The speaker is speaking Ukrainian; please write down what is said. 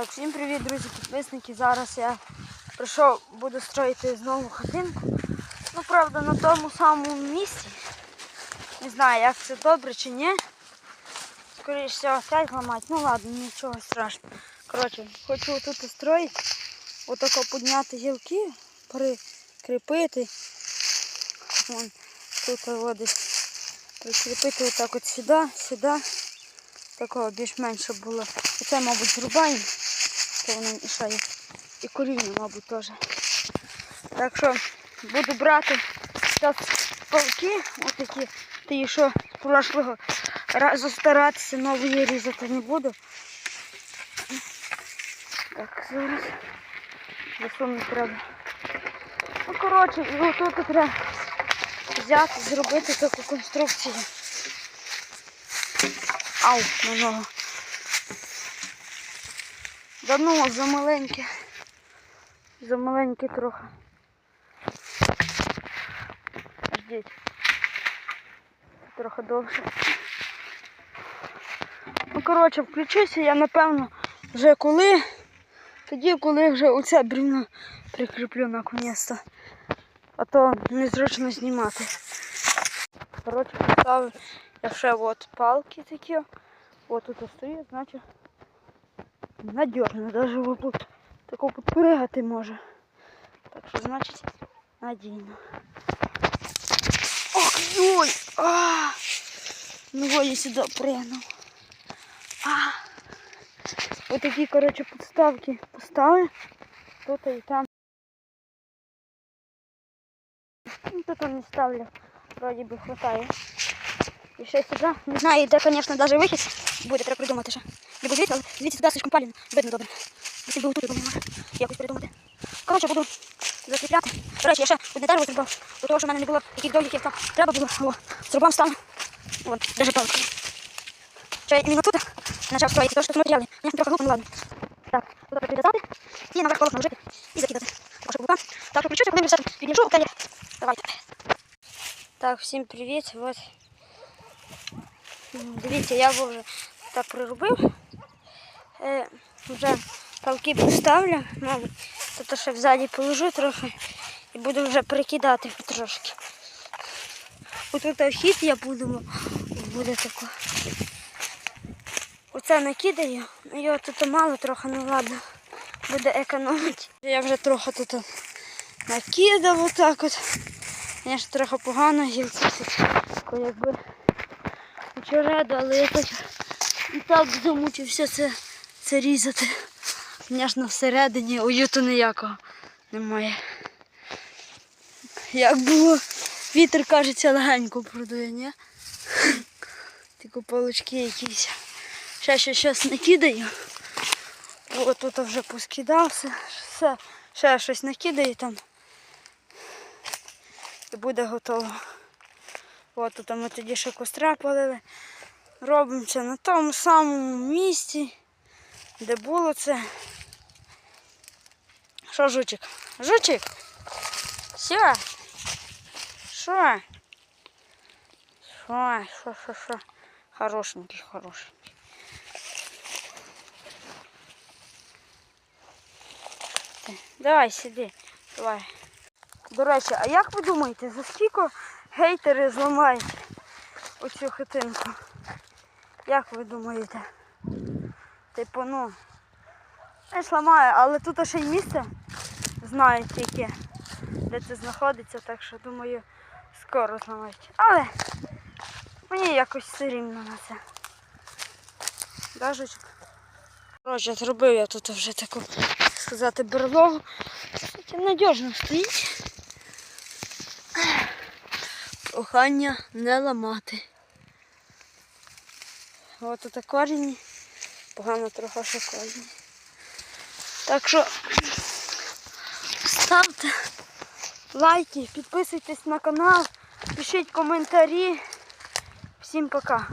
Так, всім привіт, друзі, підписники. Зараз я прийшов, буду строїти знову хатинку. Ну, правда, на тому самому місці. Не знаю, як це добре чи ні. Скоріше всього, опять ламати. Ну ладно, нічого страшного. Коротше, хочу тут устроїти. Отако підняти гілки, прикріпити. Вон тут десь прикріпити отак от сюди, сюди. Такого більш-менш щоб було. Оце, мабуть, зрубаємо, то воно мішає. І коріння, мабуть, теж. Так що буду брати зараз палки, отакі, ті, що прошлого разу старатися, нової різати не буду. Так, зараз. За треба. Ну, коротше, і отут треба взяти, зробити таку конструкцію. Ау, на ногу. Да ну, замаленьке. Замаленьке трохи. Ждіть. Трохи довше. Ну, коротше, включуся я, напевно, вже коли. Тоді, коли вже оце брівно прикріплю наконець-то. А то незручно знімати. Коротше, поставив я ще от палки такі. От тут стоїть, значить надіжно. Даже вот тут тако підпригати може. Так що значить надійно. Ох, ой! А! Ну я сюди пригнув. А! Ось такі, коротше, підставки поставив. Тут і там. Ну, Тут он не ставлю. Вроді би хватає. І ще сюди. Не знаю, де, звісно, навіть вихід буде, треба придумати ще. Буду звідти, але звідси сюди слишком палено. Видно добре. Якщо би тут було може якось придумати. Коротше, буду закріпляти. До речі, я ще одне дерево зрубав, бо того, що в мене не було таких довгих, як там треба було. О, зрубав став. От, даже палки. Що я іменно тут почав строїти, тому що тут матеріали. Мені трохи глупо, ну ладно. Так, туди прив'язати і наверх полос наложити і закидати. Так, щоб Так, що включуся, коли вже все піднішу, окей. Давайте. Так, всім привіт. Вот. Дивіться, я вже так приробив. Е, вже палки поставлю, мабуть, тут ще взаді положу трохи і буду вже прикидати трошки. Ось тут вхід я буду, буде тако. Оце накидаю, ну, його тут мало трохи, ну ладно, буде економити. Я вже трохи тут накидав отак от. Звісно, трохи погано гілці, тако якби очереду, але я так і так замучився це, це різати. Звісно, всередині уюту ніякого немає. Як було, вітер, кажеться, легенько продує, ні? Тільки палочки якісь. Ще ще щось накидаю. О, тут вже поскидався. Все, ще щось накидаю там. І буде готово. От тут ми тоді ще костра палили. Робимо це на тому самому місці, де було це. Що, жучик? Жучик? Все? Що? Що? Що, що, що? Хорошенький, хорошенький. Давай, сиди. Давай. До речі, а як ви думаєте, за скільки гейтери зламають оцю хатинку? Як ви думаєте? Типу, ну, не зламаю, але тут ще й місце знають тільки, де це знаходиться, так що думаю, скоро зламають. Але мені якось все рівно на це. Дажечок. Коротше, зробив я тут вже таку, так сказати, берлогу. Надіжно стоїть. Прохання не ламати. Ось тут корінь. Погано трохи шоколадно. Так що ставте лайки, підписуйтесь на канал, пишіть коментарі. Всім пока.